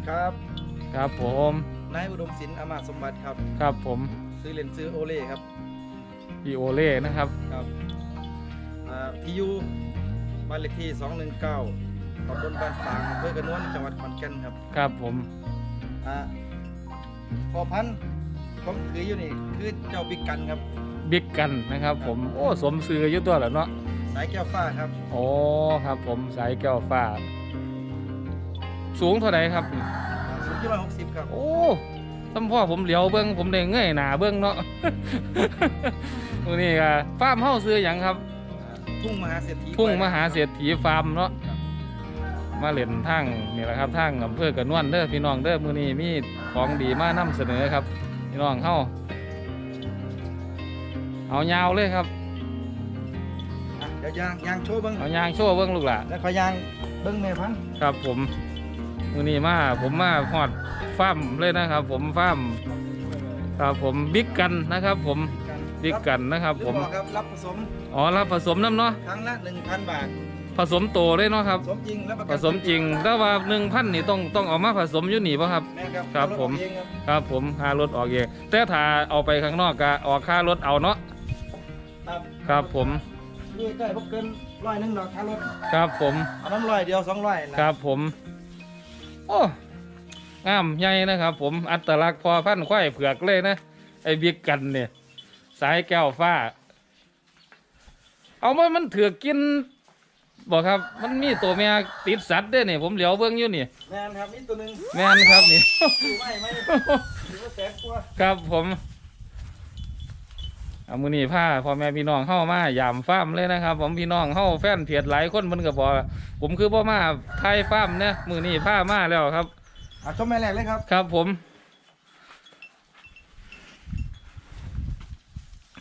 วัสดีครับครับผมนายอุดมศิลป์อามาตย์สมบัติครับ ครับผมซื้อเลนซื้อโอเล่ครับพี่โอเล่นะครับครับอ่าที่อยู่บ้านเลขที่ 219ตำบลบ้านฝางอำเภอกระนวนจังหวัดขอนแก่นครับ ครับผมอ่าพอพันธุ์ที่ผมถืออยู่นี่คือเจ้าบิ๊กกันครับ บิ๊กกันนะครับ ผมโอ้สมซื้ออยู่ตัวแล้วเนาะสายแก้วฟ้าครับ โอ้ครับผมสายแก้วฟ้า สูงเท่าไหร่ครับนี่สูงที่ร้อยหกสิบครับ โอ้สมพ่อผมเหลียวเบิ้งผมได้เงยหน้าเบิ้งเนาะตัวนี้ก็ฟาร์มเฮาซื้อหยังครับอ่าทุ่งมหาเศรษฐีทุ่งมหาเศรษฐีฟาร์มเนาะครับมาเล่นทางนี่แหละครับทางอำเภอกระนวนเด้อพี่น้องเด้อมื้อนี้มีของดีมานํเสนอครับ พี่น้องเฮาเอายาวเลยครับอะเดี๋ยวยางยางโชว์เบิ้งเอายางโชว์เบิ่งลูกหล่ะแล้วขอยางเบิ้งแม่พันธุ์ครับผม มื้อนี้มาผมมาฮอดฟาร์มเลยนะครับ ผมฟาร์มครับผมบิ๊กกันนะครับ ผมบิ๊กกันนะครับ ผมหอครับรับผสมอ๋อรับผสมน้ำเนาะครั้งละ1,000บาทผสมโตเลยเนาะครับ ผสมจริงแล้วประผกันสมจริงแต่ว่า1,000นี่ต้องต้องเอามาผสมอยู่นี่ป่ะครับแม่ครับครับผมเอาถออกเองครับครับผมค่ารถออกเองแต่ถ้าเอาไปข้างนอกก็ออกค่ารถเอาเนาะครับครับผมด้วยใกล้พวกเกินร้อยหนึ่งดอกค่ารถครับผมเอาน้ำร้อยเดียวสองร้อยนะครับผม โอ้งามใหญ่นะครับ ผมอัตลักษณ์พอพันธุ์ควายเผือกเลยนะไอ้บิ๊กกันเนี่ย สายแก้วฟ้า เอามามันถือกกินบอกครับ มันมีตัวเมียติดสัตว์ด้วยนี่ผมเหลียวเบิ้งอยู่นี่แม่นครับนี่ตัวหนึ่งแม่นครับนี่อยู่ไม่ไม่ถือว่าแสนกว่าครับผม เอามือนี่ผ้าพ่อแม่พี่น้องเข้ามายามฟาร์มเลยนะครับ ผมพี่น้องเข้าแฟนเพียดหลายคนมันก็บอกว่าผมคือพ่อมาไทยฟาร์มเนี่ยมือนี่ผ้ามาแล้วครับอะชมแม่แรกเลยครับ ครับผม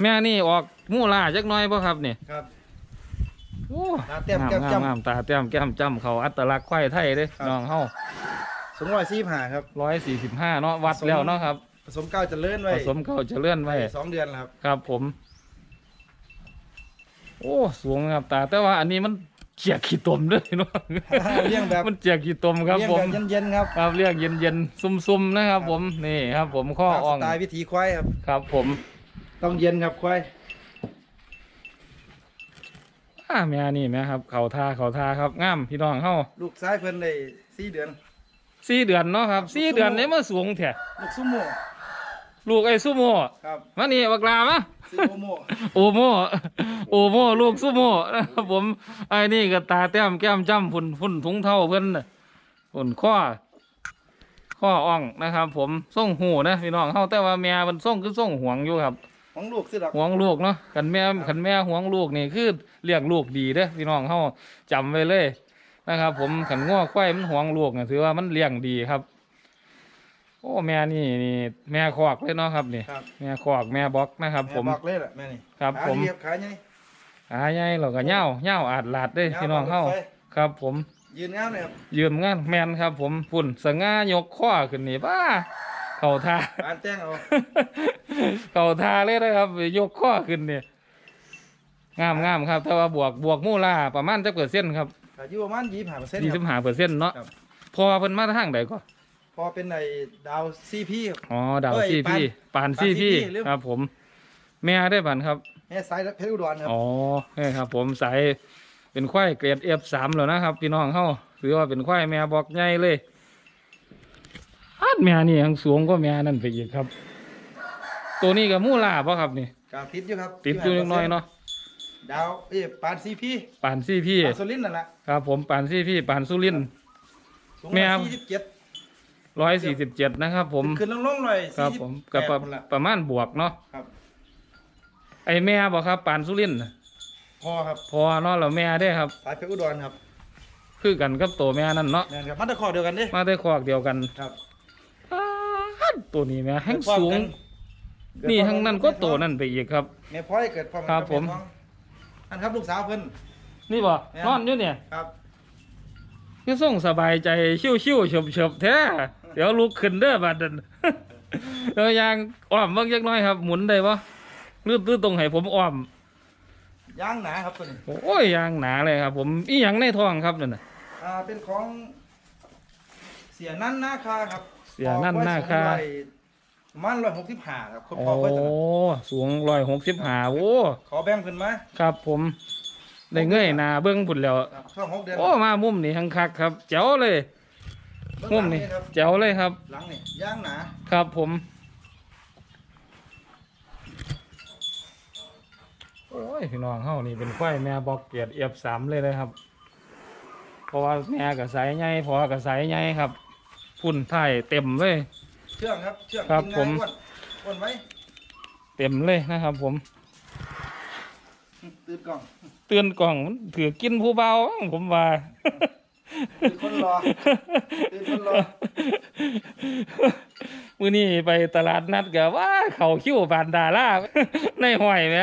แม่นี่ออกมู่ลาจักหน้อยป่ะครับนี่ครับโอ้ตาแต้มงามแก้มงามจ้ำงามตาแต้มแก้มจ้ำเขาอัตลักษณ์ควายไทยเด้ครับน้องเฮาสองร้อยสี่ผ่าครับร้อยสี่สิบห้าเนาะวัดแล้วเนาะครับ ผสมเก้าจะเลื่อนไว้ผสมเขาจะเลื่อนไว้ สองเดือนแล้วครับ ครับผม โอ้สูงครับตา แต่ว่าอันนี้มันเจียกขี้ตมด้วยเนาะเลี้ยงแบบ มันเจียกขี้ตมครับเลี้ยงผแบมบเย็นๆครับครับเรียกเย็นเย็นๆซุ่มๆนะครับ ผมนี่ครับ ผมข้อตามอ่สองไตล์วิถีควายครับ ครับผมต้องเย็นครับควายอ่าแม่นี่แม่ครับ เขาทาเขาทาครับงามพี่น้องเฮาลูกซ้ายเพิ่นได้สี่เดือน สี่เดือนเนาะครับสี่เดือนนี่มาสูงแท้ลูกซุโม่ ลูกไอ้ซูโม่ครับมานี่บักลามาซื้อโอโม่โอโม่โอโม่ลูกซูโม่นะครับผมไอ้นี่ก็ตาแต้มแก้มจ้ำฝุ่นฝุ่นถุงเท่าเพิ่นน่ะฝุ่นข้อข้ออ่องนะครับ ผมส่งหูนะพี่น้องเฮาแต่ว่าแม่มันส่งคือส่งหวงอยู่ครับ ของลูกซื้อดอกหวงลูกเนาะขันแม่ขันแม่หวงลูกนี่คือเลี้ยงลูกดีเด้อพี่น้องเฮาจำไว้เลยนะครับ ผมขันง้อควายมันหวงลูกเนี่ยถือว่ามันเลี้ยงดีครับ โอ้แม่นี่นี่แม่คอกเลยเนาะครับนี่ ครับแม่คอกแม่บล็อกนะครับ ผม แบอกเลยแหละแม่นี่ครับขาผมดีขาใหญ่หาใหญ่เราก็เหย้าเหย้าอาดลาดเด้อพี่น้องเฮาไปครับ ผม ยืนงามเลยครับยืมงานแมนครับ ผมฝุ่นสง่ายกข้อขึ้นนี่บ้าเข่าท่าปานแจ้งเอา เข่าทาเลยนะครับ ยกข้อขึ้นเนี่ยงามงามครับแต่ว่าบวกบวกมูลาประมาณจะเปอร์เซ็นต์ครับอายุประมาณยี่สิบห้าเปอร์เซ็นต์ ยี่คสิรับบห้าเปอร์เซ็นต์เนาะครับ พอเพิ่นมาทางใดก็ พอเป็นในดาวซีพีครับอ๋อดาวเอ้ยซีพี่ปานซีพี่ปาน CP หรือ ครับผม แม่ได้ปันครับ แม่สายเพชรอุดรครับ อ๋อนี่ครับ ผมสายเป็นควายเกรดเอฟสามแล้วนะครับ พี่น้องเขาถือว่าเป็นควายแม่บอกใหญ่เลยอัดแม่นี่ยังสูงก็แม่นั่นไปอีกครับ ตัวนี้กับมูลาป่ะครับนี่ กาติดอยู่ครับติดอยู่นิดหน่อยเนาะดาวเอ้ยปานซีพีปานซีพี่ ปานโซลินนั่นแหละครับผมปานซีพี่ปานสุรินสูงแม่ร้อยสี่สิบเจ็ด ร้อยสี่สิบเจ็ดนะครับ ผมขึ้นลงลงๆเลยครับสี่สิผมแปกับดประคนละประมาณบวกเนาะครับไอแม่บอกครับ ปานสุรินทร์น่ะพอครับพอเนาะแล้วแม่ได้ครับ สายเพชรอุดรครับคือกันกับตัวแม่นั่นเนาะแม่นครับมาตะขอเดียวกันดิมาได้คอกเดียวกันครับอ้าวตัวนี้แม่แห้งสูง เกิดนี่พร้อทั้งนั้นก็โตนั่นไปอีกครับ แม่พลอยเกิดพร้อมกันครับผม แท้องอันครับลูกสาวเพิ่น นี่บ่แม่นอนอยู่เนี่ยครับ คือส่งสบายใจชิวชิวๆเฉบเฉบๆแท้ เดี๋ยวลุกขึ้นเด้อบัดนั้นเดี๋ยวยางอ้อมเบิ่งจักหน้อยครับ หมุนได้ปะลืดลืดตรงไหผมอ้อม ย่างหนาครับตัวนี้โอ้ยยางหนาเลยครับ ผมอีหยังในท้องครับนั่นน่ะ อ่าเป็นของเสียนั่นหน้าคาครับเสียนั่นหน้าคาออกไว้สูงไว้ประมันร้อยหกสิบห้าครับคนโอ้พอเพิ่นน่ะสูงร้อยหกสิบห้าโอ้ขอแบ่งเพิ่นมาครับ ผมได้เงยหน้าเบิ้งพุ่นแล้ว ครับช่วงหกเดือน โอ้มามุมนี่หังคักครับ เจ๋วเลยเบื้องห มุมลังนี่ครับเจ๋วเลยครับ หลังนี่ย่างหนาครับผมโอ้ยพี่น้องเฮานี่เป็นควายแม่บอกเกียรติเอฟสามเลยนะครับ เพราะว่าแม่กับสายใหญ่พอกับสายใหญ่ครับพุ่นไทยเต็มเลย เชื่องครับเชื่องครับกินผมง่ายอ้วนอ้วนไว้เต็มเลยนะครับ ผมตื่นกล่องเตือนกล่องมันถือกินผู้เบาผมว่า ตื่นคนรอตื่นคนรอมื้อนี้ไปตลาดนัดก็ว่าเขาคิ้วบานดาล่าในห้อยแหม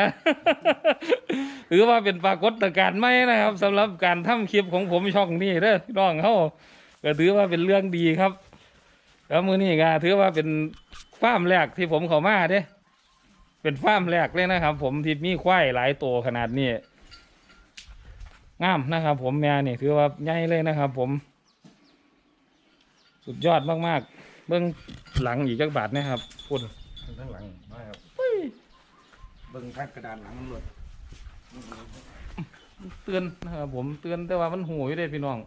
ถือว่าเป็นปรากฏการณ์ใหมนะครับสำหรับการทำคลิปของผมช่องนี้เด้อพี่น้องเขาก็ถือว่าเป็นเรื่องดีครับ แล้วมื้อนี้ก็ถือว่าเป็นฟาร์มแรกที่ผมเข้ามาเด้เป็นฟาร์มแรกเลยนะครับ ผมที่มีควายหลายตัวขนาดนี้ งามนะครับ ผมแม่นี่ถือว่าใหญ่เลยนะครับ ผม สุดยอดมากๆ เบื้องหลังอีกจักบาทนะครับคุณข้างหลังมาครับเบิ่งทางกระดานหลังมันหลุดเตือนนะครับผมเตือนแต่ว่ามันหูอยู่เด้พี่น้อง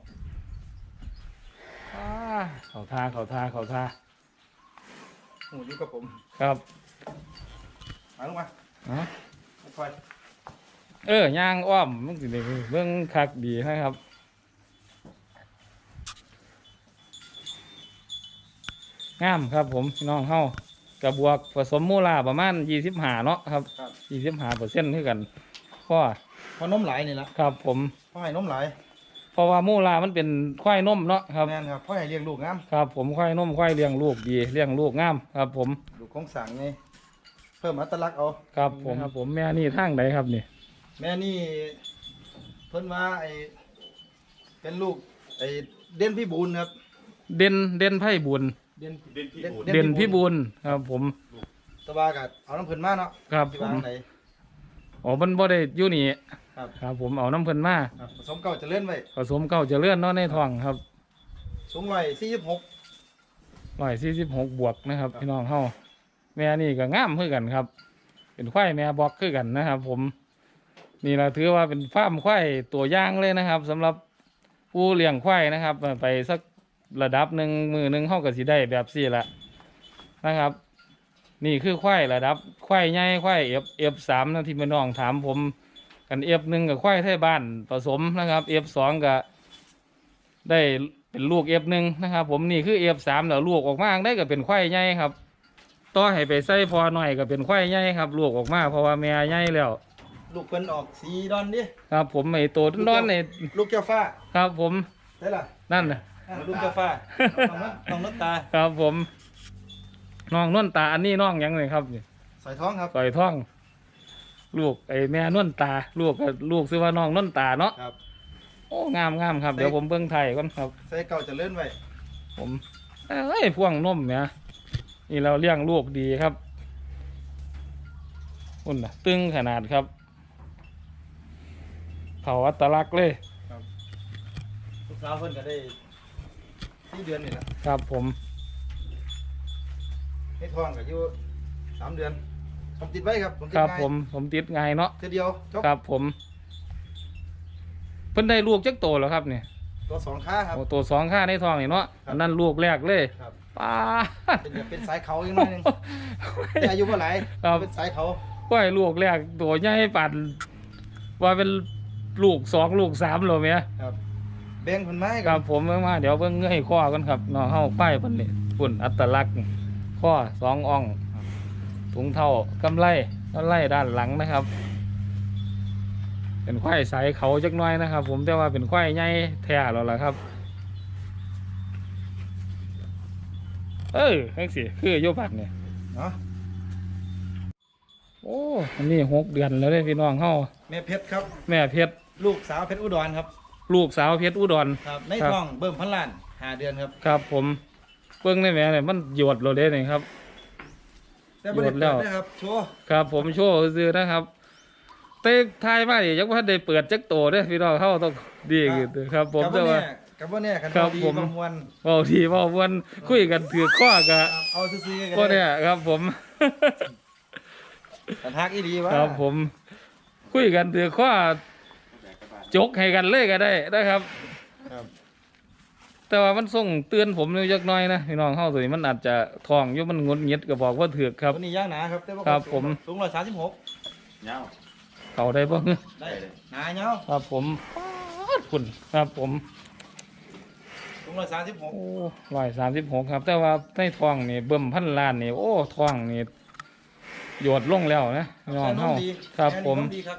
อ้าเขาทาเขาทาเขาทาหูอยู่กับผม ครับมาลงมาเนาะคอย เออย่างอ้อมมันสิได้เบื้องคักดีนะครับ งามครับผมพี่น้องเฮากระบวกผสมมูลาประมาณยี่สิบหาเนาะครับครับ ยี่สิบหาเปอร์เซ็นต์คือกันก็พอนมไหลนี่ละครับผม พ่อให้นมไหลเพราะว่ามูลามันเป็นควายนมเนาะครับ แม่นครับพ่อให้เลี้ยงลูกงามครับผมควายนมควายเลี้ยงลูกดีเลี้ยงลูกงามครับผม ลูกของสั่งไงเพิ่มอัตลักษณ์เอาครับผมครับผมแม่นี่ทางไหนครับนี่ แม่นี่เพิ่นว่าไอเป็นลูกไอเด่นพี่บูลครับ เด่นเด่นไพ่บุญเด่น เด่นพี่บุญ เด่นพี่บุญครับ ผม ตะบากัเอาน้ำเพิ่นมาเนาะครับที่ผวามงไหนอ๋อมันบ่ได้อยู่นี่ครับครับ ผมเอาน้ำเพิ่นมาครับผสมเก่าเจะเล่นไว้ผสมเก้าเจะเลื่อนเนาะในท้องครับสูงร้อยสี่สิบหก ร้อยสี่สิบหกบวกนะครับ ครับ พี่น้องเฮาแม่นี่ก็งามคือกันครับ เป็นควายแม่บอกคือกันนะครับ ผม นี่เราถือว่าเป็นฟาร์มควายตัวย่างเลยนะครับสำหรับผู้เลี้ยงควายนะครับ ไปสักระดับหนึ่งมือหนึ่งเฮาก็สิได้แบบสี่ละนะครับ นี่คือควายระดับควายใหญ่ควายเอฟเอฟสามนะที่พี่น้องถามผมกันเอฟหนึ่งกับควายไทยบ้านผสมนะครับเอฟสองกับได้เป็นลูกเอฟหนึ่งนะครับ ผมนี่คือเอฟสามแล้วลูกออกมาได้ก็เป็นควายใหญ่ครับต่อให้ไปใส่พอหน่อยก็เป็นควายใหญ่ครับลูกออกมาเพราะว่าแม่ใหญ่แล้ว ลูกเพิ่นออกสีดอนดิครับผมไอ้ตัวด้อนๆนี่ลูกเจ้าฟ้าครับผมได้ล่ะนั่นนะอ่าลูกเจ้าฟ้าต้องน้ำต้องน้ำตาครับผมน้องนวลตาอันนี้น้องหยังเลยครับนี่ใส่ท้องครับ ต่อยท้อง ลูกไอ้แม่นวลตา ลูกก็ลูกซื้อว่าน้องนวลตาเนาะครับ โอ้งามงามครับใส่เดี๋ยวผมเบิ้งไทยก่อนครับ ใส่เก่าเจะเล่นไว้ผมเอ้ยพ่วงนมเนี่ยนี่เราเลี้ยงลูกดีครับอุ่นน่ะตึงขนาดครับ เขาอัตลักษณ์เลย ลูกสาวเพิ่นก็ได้สี่เดือนนี่แหละครับผมในท้องก็อยู่สามเดือนผมติดไว้ครับผมติคดรับไว้ผมผมติดไงายเนาะเทื่อเดียวจบครับผม เพิ่นได้ลูกจักโตแล้วครับเนี่ยตัวสองขาครับ โอ้ตัวสองข้าในท้องนี่เนาะครับ อันนั้นลูกแรกเลยครับป้าดเป็นแบบเป็นสายเขาอีกหน่อยหนึงแต่อายุเท่าไหร่ครับเป็นสายเขาก้อยลูกแรกตัวใหญ่ปั่นว่าเป็น ลูกสองลูกสามโลเมียครับแบ่งเพิ่นมาให้คกัรันบผมเมื่อมาเดี๋ยวเบิ่งเงยข้อกันครับน้องเฮาป้ายเพิ่นนี่ปุ่นอัตลักษณ์ข้อสองอ่องถุงเท่ากำไลกำไลด้านหลังนะครับ เป็นควายสายเขาจักหน้อยนะครับ ผมแต่ว่าเป็นควายใหญ่แท้แล้วล่ะครับ เออจังสิคือโยบัดเนี่ยเนาะโอ้อันนี้หกเดือนแล้วเด้พี่น้องเฮา แม่เพชรครับ แม่เพชรลูกสาวเพชรอุดรครับ ลูกสาวเพชรอุดรครับในครับท้องเบิ่มพันล้านห้าเดือนครับ ครับผมเบิ่งได้ไหมเนี่ยมันหยดโลดเด้นี่ครับแต่บ่ได้หมดแล้เปิดวนะครับโชว์ครับผมโชว์ซื้อนะครับเต้ทายมาดิยังว่าได้เปิดจักโตเด้อพี่น้องเข้าต้องดีขึ้นครับ ผมครับแต่ว่าเนี่ยกับว่าเนี่ยกันครับดีผมประมวลเว้าทีเว้าวันคุยกันถือข้อกะเอาซื้อๆกันก็เนี่ยครับผมกันฮักอีดีวะครับผม คุยกันถือข้อจกให้กันเลยก็ได้นะครับ ครับ แต่ว่ามันส่งเตือนผมอยู่จักหน้อยนะพี่น้องเข้าตัวนี้มันอาจจะทองอยู่มันงดเงียดก็บอกว่าถือกครับตัวนี้ย่างหนาครับแต่ว่าครับผม สูงร้อยสามสิบหกเงาเขาได้บ้างได้หนาเนาะครับผมป๊าดคุณครับผมสูงร้อยสามสิบหกโอ้ร้อยสามสิบหกครับ แต่ว่าในทองนี่เบิ่มพันล้านนี่โอ้ทองนี่ โยดลงแล้วนะพี่น้องเข้าครับผมดีครับ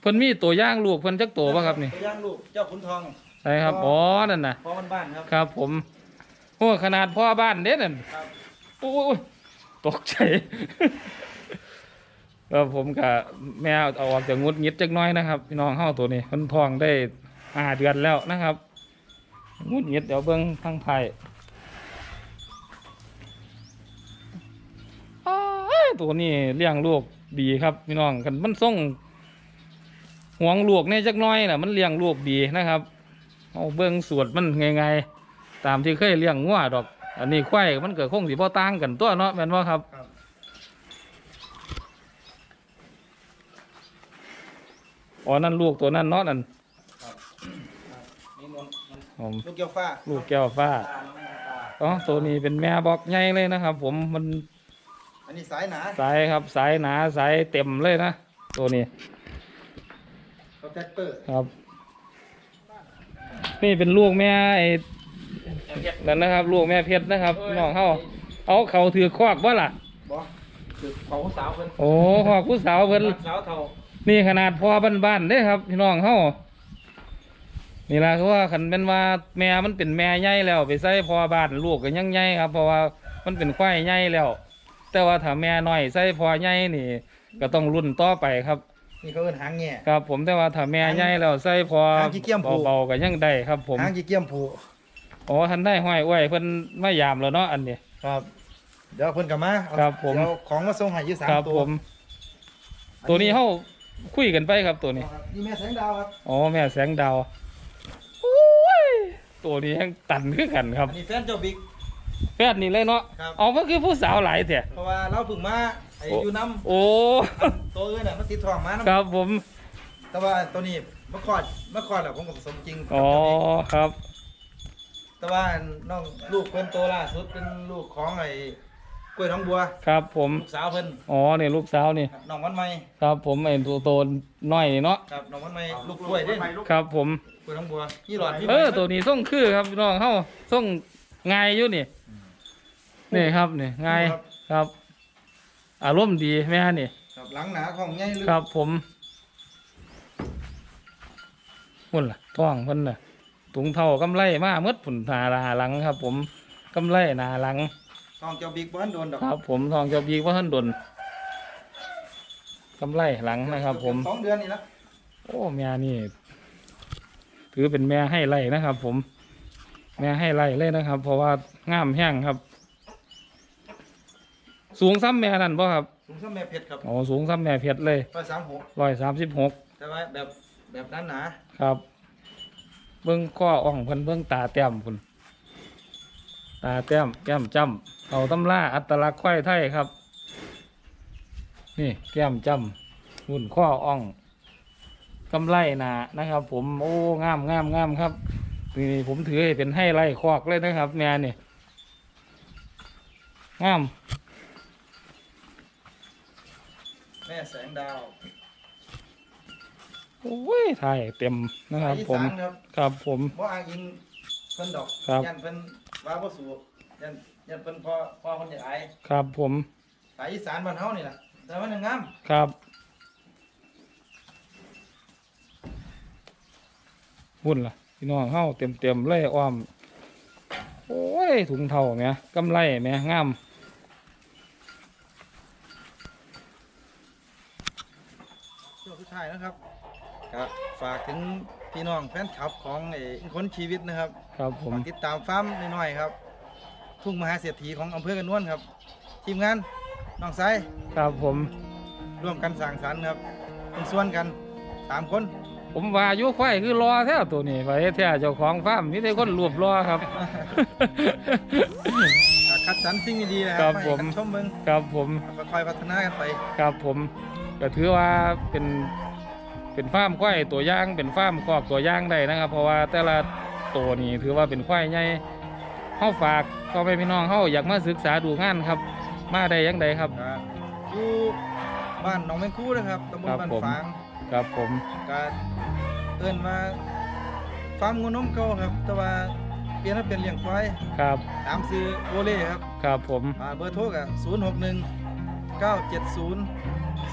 เพิ่นมีตัวอย่างลูกเพิ่นจักตัวป่ะครับนี่ตัวย่างลูกเจ้าขุนทองใช่ครับอ๋อนั่นน่ะพ่อบ้านๆครับครับ ผมโอ้ขนาดพ่อบ้านเด็ดนั่นครับโอ้ยตกใจแล้วผมกับแมวเอาออกจากงุดหงิดจักหน้อยนะครับพี่น้องเข้าตัวนี้มันทองได้ห้าเดือนแล้วนะครับงุดหงิดเดี๋ยวเบิ้งทางไท ตัวนี้เลี้ยงลูกดีครับพี่น้องกันมันส่งห่วงลูกเนี่ยจักหน้อยน่ะมันเลี้ยงลูกดีนะครับเอาเบิ้งสวดมันไงๆตามที่เคยเลี้ยงงัวดอก อันนี้ควายมันเกิดคงสิบ่ต่างกันตัวเนาะแม่นว่าครับครับอ๋อนั่นลูกตัวนั้นเนาะนั่นนี่นนผมลูกเกียวฟ้าลูกแก้วฟ้าตาน้องแม่ตาอ๋อตัวนี้เป็นแม่บอกใหญ่เลยนะครับ ผมมัน อันนี้สายหนาสายครับสายหนาสายเต็มเลยนะตัวนี้เขาแท็กเตอร์ครับ นี่เป็นลูกแม่ไอ้นั่นนะครับ ลูกแม่เพชรนะครับน้องเขาเอาเขาถือคอกบ่ล่ะบอคือเขาสาวเพิ่นโอ้คอกผู้สาวเพิ่นสาวเท่านี่ขนาดพ่อบ้านๆเด้ครับพี่น้องเฮานี่ล่ะคือว่าคันเป็นว่าแม่มันเป็นแม่ใหญ่แล้ว ไปใส่พ่อบ้านลูกก็ยังใหญ่ครับ เพราะว่ามันเป็นควายใหญ่แล้ว แต่ว่าถ้าแม่น้อยใส่พ่อใหญ่นี่ ก็ต้องรุ่นต่อไปครับ นี่เขาเอิ้นหางแง่ ครับ ผมแต่ว่าถ้าแม่ใหญ่แล้วใส่พอหางขี้เกียจผูก เบาๆก็ยังได้ครับ ผมหางกี่เกียมผูอ๋อท่านได้ห้อยไว้เพิ่นมายามแล้วเนาะอันนี้ ครับ เดี๋ยวเพิ่นกลับมาเอาครับผม เดี๋ยวของมาส่งให้อยู่สามครับตัวผม ตัวนี้เฮาคุยกันไปครับตัวนี้ ครับนี่แม่แสงดาวครับอ๋อแม่แสงดาวโอ้ยตัวนี้ยังตันคือกันครับ อันนี้แฟนเจ้าบิ๊ก แฟนนี่เลยเนาะครับ เอาก็คือผู้สาวหลายแท้เพราะว่าเราเพิ่งมาไอ้โอ้อยู่น้โอ้ำตัวอื่นน่ะมันติดท้องมาคน้ำรับผมแต่ว่าตัวนี้เมื่อก่อนเมื่อก่อนแหละผมกับผสมจริงกับอ๋อเจ้าบิ๊กครับ แต่ว่าน้องลูกเพิ่นโตล่าสุดเป็นลูกของไอ้กล้วยน้องบัวครับผม ลูกสาวเพิ่นอ๋อนี่ลูกสาวนี่ ครับน้องวันใหม่ครับผมไอ้ตัวโตน้อยนี่เนาะ ครับน้องวันใหม่ลูกกล้วยเด้ครับผม กล้วยน้องบัวนี่หลอดพี่เออ ตัวนี้ส่งคือครับพี่น้องเฮาส่ง ง่ายอยู่นี่นี่ครับนี่ง่ายครับครับอารมณ์ดีแม่นี่ครับหลังหนาของใหญ่ลึกครับผมพุ่นล่ะท้องเพิ่นน่ะถุงเท่ากำไรมาเมดผุนหนาลาหลังครับ ผมกำไรหนาหลังทองเจ้าบิ๊กบ้านโดนดอกครับ ผมทองเจาบีกว่าท่านดนกำไรหลังนะครับ ผมสองเดือนนี่ละโอ้แม่นี่ ถือเป็นแม่ให้ไล่นะครับ ผม แม่ให้ไล่เลยนะครับ เพราะว่างามแห้งครับ สูงซ้ำแม่นั่นป่ะครับถุงซ้ำแม่เพชรครับอ๋อสูงซ้ำแม่เพชรเลยร้อยสามหกร้อยสามสิบหกแต่ว่าแบบแบบนั้นหนาครับ เบิ้งข้ออ่องเพิ่นเบิ้งตาแต้มคุณตาแต้มแก้มจ้ำเอาตำล่าอัตลักษณ์ควายไทยครับ นี่แก้มจ้ำหุ่นข้ออ่องกำไลหนานะครับ ผมโอ้งามงามงามครับ นี่ผมถือให้เป็นให้ไล่คอกเลยนะครับ แม่นี่งาม แม่แสงดาวโอ้ยถ่ายเต็มนะครับอีผมสานครับครับผม บ่อ้างอิงเพิ่นดอกครับ ยันเพิ่นว่าบ่สูยันยันเพิ่นพอพอเพิ่นอยากอายครับผมสายอีสานบ้านเฮานี่ล่ะแต่ว่ามันงามครับหุ่นล่ะ พี่น้องเฮาเต็มเต็มๆเลยอ้อม โอ้ยถุงเท่าแหม่กำไรแหม่งามช่วงสุดท้ายนะครับครับฝากถึงพี่น้องแฟนคลับของไอ้คนชีวิตนะครับ ครับผมฝากติดตามฟาร์มน้อยๆครับ ทุ่งมหาเศรษฐีของอำเภอกระนวนครับ ทีมงานน้องไซครับผมร่วมกันสร้างสรรค์ครับเป็นส่วนกันสามคน ผมว่าอายุควายคือรอแท้ตัวนี้ไปแท้เจ้าของฟาร์มมีแต่คนรวบรอครับก็คัดสรรสิ่งดีๆนะคครัรับบให้ผมกันชมเบิ่งครับผมก็ค่อยพัฒนากันไปครับผมก็ถือว่าเป็นเป็นฟาร์มควายตัวอย่างเป็นฟาร์มคอกตัวอย่างได้นะครับ เพราะว่าแต่ละตัวนี่ถือว่าเป็นควายใหญ่เฮาฝากพ่อแม่พี่น้องเฮาอยากมาศึกษาดูงานครับ มาได้ยังไดครับก็อยู่บ้านหนองแมงคูนะครับตำบลครับบ้านผม ฝาง ครับผมก็เอิ้นว่าฟาร์มงูนมเก่าครับ แต่ว่าเปลี่ยนมาเป็นเลี้ยงควายครับตามซื้อโอเล่ครับครับผมอ่าเบอร์โทรก็061 970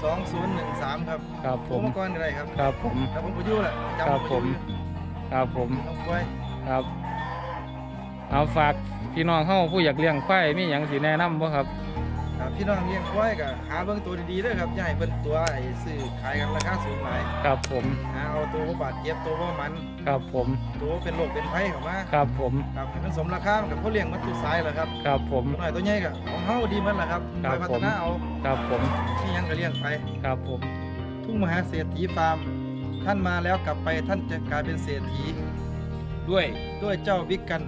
2013ครับครับโทผรมมาก่อนก็ได้ครับครับผมแต่ผมก็อยู่แหละจำครับก็ผมอยู่ครับผมน้องควายครับ เอาฝากพี่น้องเฮาผู้อยากเลี้ยงควายมีหยังสิแนะนำบ่ครับ ครับพี่น้องเลี้ยงควายก็หาเบิ่งตัวดีๆเด้อครับอย่าให้เพิ่นตัวไอ้ซื้อขายกันราคาสูงหลายครับผม หาเอาตัวบ่บาดเจ็บตัวบ่มัน ครับผม ตัวเป็นโรคเป็นภัยเข้ามาครับผม ครับให้มันสมราคามันกับเขาเลี้ยงมันตุสายแหละครับครับผม ตัวน้อยตัวใหญ่ก็ของเฮาดีมันแหละครับครับ ไปพัฒนาเอาครับผม ที่ยังก็เลี้ยงไป ครับผม ทุ่งมหาเศรษฐีฟาร์ม ท่านมาแล้วกลับไปท่านจะกลายเป็นเศรษฐีด้วยด้วยเจ้าบิ๊กกัน